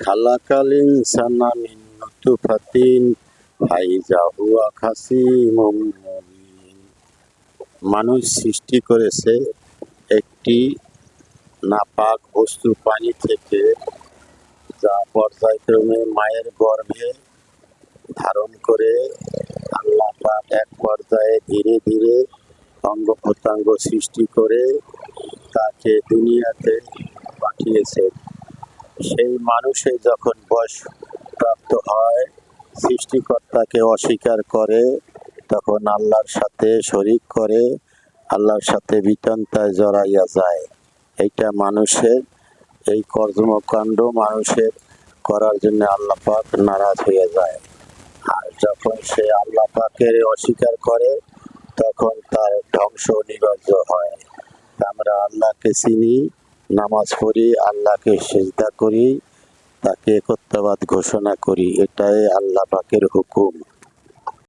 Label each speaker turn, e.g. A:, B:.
A: খালাকাল ইনসানা মিন নুতফাতিন হুয়া মানুষ সৃষ্টি করেছে একটি নাপাক বস্তু পানি থেকে, যা পর্যায়ক্রমে মায়ের গর্ভে ধারণ করে আল্লাহ এক পর্যায়ে ধীরে ধীরে অঙ্গ প্রত্যঙ্গ সৃষ্টি করে তাকে দুনিয়াতে পাঠিয়েছে সেই মানুষে যখন বয়স প্রাপ্ত হয়, সৃষ্টিকর্তাকে অস্বীকার করে, তখন আল্লাহর সাথে শরিক করে, আল্লাহর সাথে বিতন্তায় জড়াইয়া যায়। এইটা মানুষের, এই কর্মকাণ্ড মানুষের করার জন্য আল্লাহ পাক নারাজ হয়ে যায়। আর যখন সে আল্লাহ পাকের অস্বীকার করে, তখন তার ধ্বংস অনিবার্য হয়। আমরা আল্লাহকে চিনি নামাজ পড়ি আল্লাহকে সেজদা করি তাকে একত্ববাদ ঘোষণা করি। এটাই আল্লাহ পাকের হুকুম।